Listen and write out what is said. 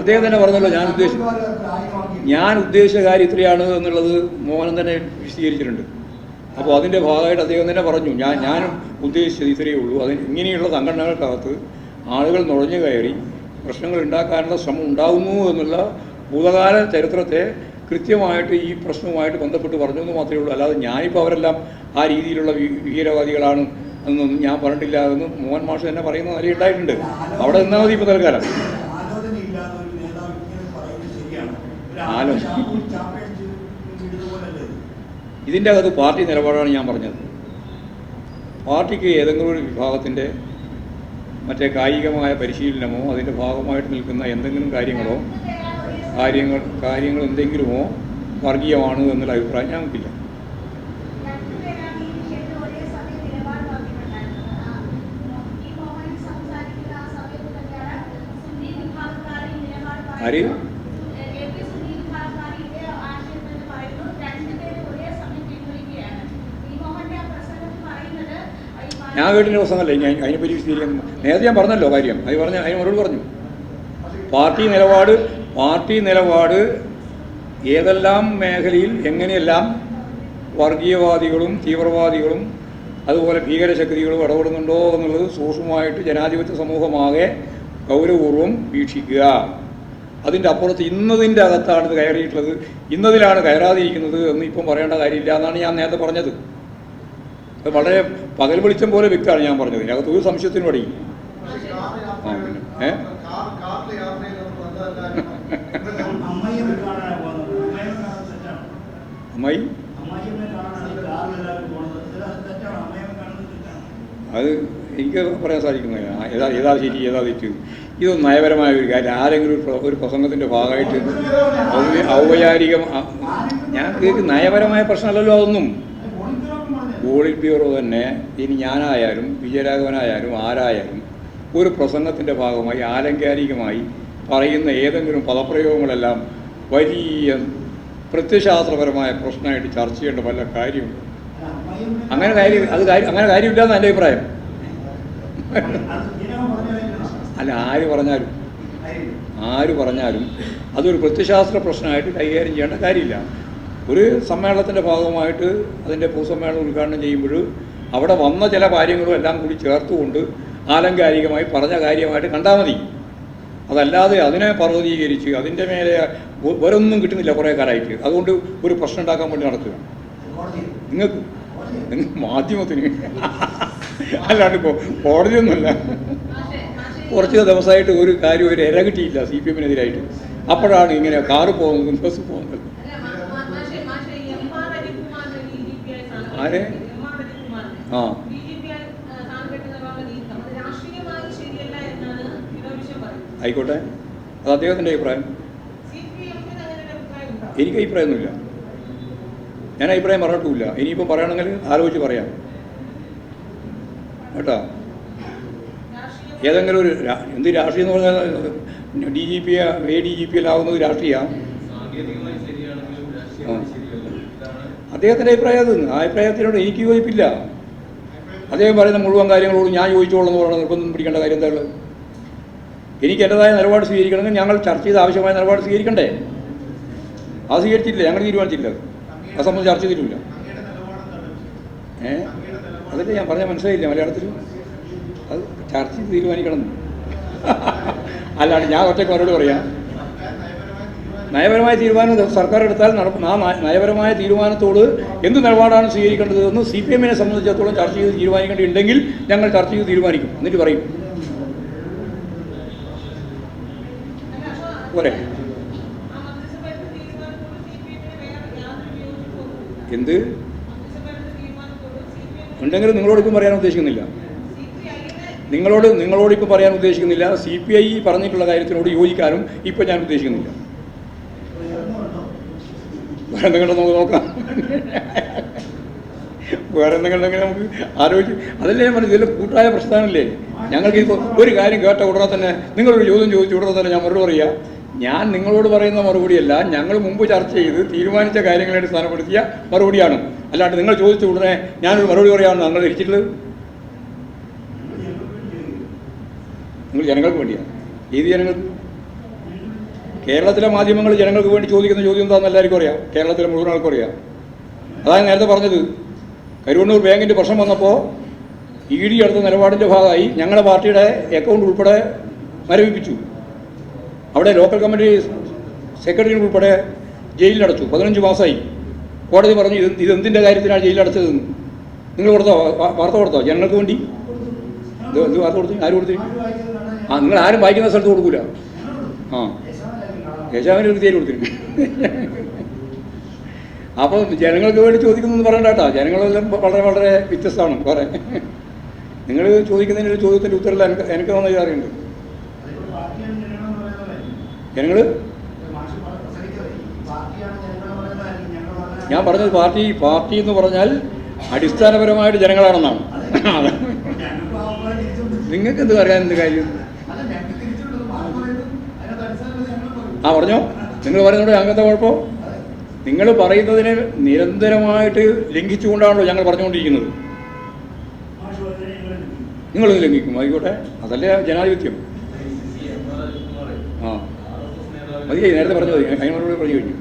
അദ്ദേഹം തന്നെ പറഞ്ഞല്ലോ, ഞാൻ ഉദ്ദേശ ഞാൻ ഉദ്ദേശിച്ച കാര്യം ഇത്രയാണ് എന്നുള്ളത് മോഹനൻ തന്നെ വിശദീകരിച്ചിട്ടുണ്ട്. അപ്പോൾ അതിന്റെ ഭാഗമായിട്ട് അദ്ദേഹം തന്നെ പറഞ്ഞു ഞാൻ ഞാനും ഉദ്ദേശിച്ചത് ഇത്രയേ ഉള്ളൂ. അതിന് ഇങ്ങനെയുള്ള സംഘടനകൾക്കകത്ത് ആളുകൾ നുഴഞ്ഞു കയറി പ്രശ്നങ്ങൾ ഉണ്ടാക്കാനുള്ള ശ്രമം ഉണ്ടാകുന്നു എന്നുള്ള ഭൂതകാല ചരിത്രത്തെ കൃത്യമായിട്ട് ഈ പ്രശ്നവുമായിട്ട് ബന്ധപ്പെട്ട് പറഞ്ഞു എന്ന് മാത്രമേ ഉള്ളൂ. അല്ലാതെ ഞാനിപ്പോൾ അവരെല്ലാം ആ രീതിയിലുള്ള വീരവാദികളാണ് ഭീകരവാദികളാണ് എന്നൊന്നും ഞാൻ പറഞ്ഞിട്ടില്ല എന്ന് മോഹൻ മാഷ് തന്നെ പറയുന്ന നില ഉണ്ടായിട്ടുണ്ട്. അവിടെ നിന്നാൽ മതി ഇപ്പോൾ തൽക്കാലം. ആലോചനയില്ലാതെ ഒരു നേതാവ് ഇങ്ങനെ പറയുന്നത് ശരിയാണ് ഒരു ആലോ- ചാപ്പ- ചാപ്പയടിച്ച് ഇടുന്നതുപോലല്ലേ ഇത്? ഇതിന്റെ അകത്ത് പാർട്ടി നിലപാടാണ് ഞാൻ പറഞ്ഞത്. പാർട്ടിക്ക് ഏതെങ്കിലും ഒരു വിഭാഗത്തിന്റെ മറ്റേ കായികമായ പരിശീലനമോ അതിന്റെ ഭാഗമായിട്ട് നിൽക്കുന്ന എന്തെങ്കിലും കാര്യങ്ങളോ കാര്യങ്ങൾ കാര്യങ്ങൾ എന്തെങ്കിലുമോ വർഗീയമാണ് എന്നുള്ള അഭിപ്രായം ഞങ്ങൾക്കില്ല രണ്ടുപേരാണ് ഈ വിഷയത്തിൽ ഒരേ സമയം നിലപാട് പറഞ്ഞിട്ടുണ്ടായിരുന്നത്. ആ, ഈ മോഹൻ സംസാരിക്കുന്ന ആ സമയത്ത് തന്നെയാണ് സുന്നി വിഭാഗക്കാർ ഈ നിലപാട് ആര്? പറയുന്നത്. എ- എ പി സുന്നി വിഭാഗക്കാർ ഇതേ ആശയം തന്നെ പറയുന്നു. രണ്ടുപേരും ഒരേ സമയം പിൻവലിക്കുകയാണ്. ഈ മോഹന്റെ ആ പ്രസംഗത്തിൽ പറയുന്നത് ഈ ഞാൻ കേട്ടിന്റെ പ്രശ്നമല്ലേ ഞാൻ അതിനെ- അതിനെപ്പറ്റി വിശദീകരിക്കാൻ നേരത്തെ ഞാൻ പറഞ്ഞല്ലോ കാര്യം. അത് പറഞ്ഞ അതിന് മറുപടി പറഞ്ഞു. പാർട്ടി നിലപാട് പാർട്ടി നിലപാട് ഏതെല്ലാം മേഖലയിൽ എങ്ങനെയെല്ലാം വർഗീയവാദികളും തീവ്രവാദികളും അതുപോലെ ഭീകരശക്തികളും ഇടപെടുന്നുണ്ടോ എന്നുള്ളത് സൂക്ഷ്മമായിട്ട് ജനാധിപത്യ സമൂഹമാകെ ഗൗരവപൂർവം വീക്ഷിക്കുക. അതിന്റെ അപ്പുറത്ത് ഇന്നതിന്റെ അകത്താണ് ഇത് കയറിയിട്ടുള്ളത്. ഇന്നതിലാണ് കയറാതിരിക്കുന്നത് എന്ന് ഇപ്പം പറയേണ്ട കാര്യമില്ല എന്നാണ് ഞാൻ നേരത്തെ പറഞ്ഞത്. അത് വളരെ പകൽ വെളിച്ചം പോലെ വ്യക്തമാണ് ഞാൻ പറഞ്ഞത്. ഇതിനകത്ത് ഒരു സംശയത്തിനും അടി ആ, പിന്നെ. ഏ? അമ്മയെ? അത് എനിക്ക് പറയാൻ സാധിക്കുന്നില്ല ഏതാ ഏതാ ശരി ഏതാ തെറ്റ്? ഇത് നയപരമായ ഒരു കാര്യം. ആരെങ്കിലും ഒരു പ്രസംഗത്തിന്റെ ഭാഗമായിട്ട് ഔപ- ഔപചാരികം ഞാൻ കേൾക്ക് നയപരമായ പ്രശ്നമല്ലല്ലോ അതൊന്നും. പോളിറ്റ് ബ്യൂറോ തന്നെ ഇനി ഞാനായാലും വിജയരാഘവനായാലും ആരായാലും ഒരു പ്രസംഗത്തിന്റെ ഭാഗമായി ആലങ്കാരികമായി പറയുന്ന ഏതെങ്കിലും പദപ്രയോഗങ്ങളെല്ലാം വലിയ പ്രത്യശാസ്ത്രപരമായ പ്രശ്നമായിട്ട് ചർച്ച ചെയ്യേണ്ട വല്ല കാര്യമുണ്ട്? അങ്ങനെ കാര്യം അത് കാര്യം അങ്ങനെ കാര്യമില്ലെന്ന് എന്റെ അഭിപ്രായം. അല്ല ആര് പറഞ്ഞാലും. ആര് പറഞ്ഞാലും അതൊരു പ്രത്യശാസ്ത്ര പ്രശ്നമായിട്ട് കൈകാര്യം ചെയ്യേണ്ട കാര്യമില്ല. ഒരു സമ്മേളനത്തിന്റെ ഭാഗമായിട്ട് അതിന്റെ പൊതുസമ്മേളനം ഉദ്ഘാടനം ചെയ്യുമ്പോൾ അവിടെ വന്ന ചില കാര്യങ്ങളും എല്ലാം കൂടി ചേർത്തുകൊണ്ട് ആലങ്കാരികമായി പറഞ്ഞ കാര്യമായിട്ട് കണ്ടാൽ മതി. അതല്ലാതെ അതിനെ പർവതീകരിച്ച് അതിന്റെ മേലെ വേറൊന്നും കിട്ടുന്നില്ല കുറേ കാലമായിട്ട്. അതുകൊണ്ട് ഒരു പ്രശ്നം ഉണ്ടാക്കാൻ വേണ്ടി നടത്തുക. നിങ്ങൾക്ക്? നിങ്ങൾ മാധ്യമത്തിന്. അല്ലാണ്ട് ഇപ്പോൾ കോടതിയൊന്നുമല്ല കുറച്ച് ദിവസമായിട്ട് ഒരു കാര്യം ഒരു ഇര കിട്ടിയില്ല സി പി എമ്മിനെതിരായിട്ട്. അപ്പോഴാണ് ഇങ്ങനെ കാറ് പോകുന്നത് ബസ് പോകുന്നത്. ആരെ? ആ. ആയിക്കോട്ടെ. അത് അദ്ദേഹത്തിന്റെ അഭിപ്രായം. എനിക്ക് അഭിപ്രായമൊന്നുമില്ല. ഞാൻ അഭിപ്രായം പറഞ്ഞിട്ടുമില്ല. ഇനിയിപ്പോൾ പറയണമെങ്കിൽ ആലോചിച്ച് പറയാം. കേട്ടോ. ഏതെങ്കിലും ഒരു എന്ത് രാഷ്ട്രീയം എന്ന് പറഞ്ഞാൽ D G P A D G P എല്ലാവുന്നത് രാഷ്ട്രീയമാണ് അദ്ദേഹത്തിന്റെ അഭിപ്രായം അത്. ആ അഭിപ്രായത്തിനോട് എനിക്ക് യോജിപ്പില്ല. അദ്ദേഹം പറയുന്ന മുഴുവൻ കാര്യങ്ങളോട് ഞാൻ യോജിച്ചോളൂ എന്ന് പറയുന്നത് നിർബന്ധം പിടിക്കേണ്ട കാര്യം എന്താ ഉള്ളത് എനിക്ക് എന്റെതായ നിലപാട് സ്വീകരിക്കണമെങ്കിൽ ഞങ്ങൾ ചർച്ച ചെയ്ത് ആവശ്യമായ നിലപാട് സ്വീകരിക്കണ്ടേ? അത് സ്വീകരിച്ചില്ല ഞങ്ങൾ തീരുമാനിച്ചില്ല അത്. അത് സംബന്ധിച്ച് ചർച്ച ചെയ്തിട്ടില്ല. ഏ? അതല്ലേ ഞാൻ പറഞ്ഞാൽ മനസ്സിലായില്ല മലയാളത്തിൽ അത് ചർച്ച ചെയ്ത് തീരുമാനിക്കണം. അല്ലാണ്ട് ഞാൻ ഒറ്റയ്ക്ക് അവരോട് പറയാം. നയപരമായ തീരുമാനം സർക്കാർ എടുത്താൽ നട- ആ നയപരമായ തീരുമാനത്തോട് എന്ത് നിലപാടാണ് സ്വീകരിക്കേണ്ടത് എന്ന് സി പി എമ്മിനെ സംബന്ധിച്ചിടത്തോളം ചർച്ച ചെയ്ത് തീരുമാനിക്കേണ്ടിയുണ്ടെങ്കിൽ ഞങ്ങൾ ചർച്ച ചെയ്ത് തീരുമാനിക്കും. എന്നിട്ട് പറയും. പോരെ. എന്ത്? ഉണ്ടെങ്കിലും നിങ്ങളോട് ഇപ്പം പറയാൻ ഉദ്ദേശിക്കുന്നില്ല. നിങ്ങളോട് നിങ്ങളോട് ഇപ്പം പറയാൻ ഉദ്ദേശിക്കുന്നില്ല. സി പി ഐ പറഞ്ഞിട്ടുള്ള കാര്യത്തിനോട് യോജിക്കാനും ഇപ്പം ഞാൻ ഉദ്ദേശിക്കുന്നില്ല. വേറെ എന്തെങ്കിലും നമുക്ക് നോക്കാം. വേറെ എന്തെങ്കിലും ഉണ്ടെങ്കിൽ നമുക്ക് ആലോചിച്ച് അതല്ലേ ഞാൻ പറഞ്ഞു ഇതിൽ കൂട്ടായ പ്രസ്ഥാനമല്ലേ ഞങ്ങൾക്ക് ഇപ്പോൾ ഒരു കാര്യം കേട്ട ഉടനെ തന്നെ നിങ്ങളൊരു ചോദ്യം ചോദിച്ച ഉടനെ തന്നെ ഞാൻ മറുപടി പറയുക ഞാൻ നിങ്ങളോട് പറയുന്ന മറുപടിയല്ല ഞങ്ങൾ മുമ്പ് ചർച്ച ചെയ്ത് തീരുമാനിച്ച കാര്യങ്ങളെ അടിസ്ഥാനപ്പെടുത്തിയ മറുപടിയാണ്. അല്ലാണ്ട് നിങ്ങൾ ചോദിച്ച ഉടനെ ഞാനൊരു മറുപടി പറയാമെന്ന് നിങ്ങൾ ധരിച്ചിട്ടുള്ളത് നിങ്ങൾ ജനങ്ങൾക്ക് വേണ്ടിയാണ്. ഏത് ജനങ്ങൾക്ക് കേരളത്തിലെ മാധ്യമങ്ങൾ ജനങ്ങൾക്ക് വേണ്ടി ചോദിക്കുന്ന ചോദ്യം എന്താണെന്ന് എല്ലാവർക്കും അറിയാം. കേരളത്തിലെ മുഴുവൻ ആൾക്കും അറിയാം. അതാണ് നേരത്തെ പറഞ്ഞത്. കരുവണ്ണൂർ ബാങ്കിന്റെ പ്രശ്നം വന്നപ്പോൾ ഇ ഡി എടുത്ത നിലപാടിന്റെ ഭാഗമായി ഞങ്ങളുടെ പാർട്ടിയുടെ അക്കൗണ്ട് ഉൾപ്പെടെ മരവിപ്പിച്ചു. അവിടെ ലോക്കൽ കമ്മിറ്റി സെക്രട്ടറി ഉൾപ്പെടെ ജയിലിലടച്ചു. പതിനഞ്ച് മാസമായി. കോടതി പറഞ്ഞു ഇത് ഇതെന്തിന്റെ കാര്യത്തിനാണ് ജയിലിലടച്ചതെന്ന് നിങ്ങൾ കൊടുത്തോ? വാർത്ത കൊടുത്തോ? ജനങ്ങൾക്ക് വേണ്ടി? ഇത് എന്ത് വാർത്ത കൊടുത്തു? ആര് കൊടുത്തു? ആ നിങ്ങൾ ആരും വായിക്കുന്ന സ്ഥലത്ത് കൊടുക്കൂല. ആ. യേശാവിന് ഒരു തീരെ കൊടുത്തിട്ടുണ്ട് അപ്പോൾ ജനങ്ങൾക്ക് വേണ്ടി ചോദിക്കുന്നു പറയണ്ട കേട്ടോ. ജനങ്ങളെല്ലാം വളരെ വളരെ വ്യത്യസ്തമാണ് കുറേ നിങ്ങൾ ചോദിക്കുന്നതിന് ഒരു ചോദ്യത്തിന്റെ ഉത്തരവില്ല എനിക്ക് എനിക്ക് നന്നായി അറിയുന്നുണ്ട്. ജനങ്ങൾ മാഷ് പ്രസംഗിച്ചത് പാർട്ടിയാണ് ജനങ്ങളെന്ന് പറയുന്നതായിരിക്കും ഞങ്ങൾ പറഞ്ഞ ഞാൻ പറഞ്ഞത് പാർട്ടി പാർട്ടി എന്ന് പറഞ്ഞാൽ അടിസ്ഥാനപരമായിട്ട് ജനങ്ങളാണെന്നാണ്. നിങ്ങൾക്ക് എന്ത് പറയാൻ എന്ത് കാര്യം? ആ പറഞ്ഞോ. നിങ്ങൾ പറയുന്നത് ഞങ്ങൾക്ക് കുഴപ്പം? നിങ്ങൾ പറയുന്നതിനെ നിരന്തരമായിട്ട് ലംഘിച്ചുകൊണ്ടാണല്ലോ ഞങ്ങൾ പറഞ്ഞുകൊണ്ടിരിക്കുന്നത്. നിങ്ങൾ ലംഘിക്കും ആയിക്കോട്ടെ. അതല്ലേ ജനാധിപത്യം? ആ. ആർ എസ് എസ് നേതാവ് മതി. നേരത്തെ പറഞ്ഞു മതി അതിനോട് പറഞ്ഞു കഴിഞ്ഞു.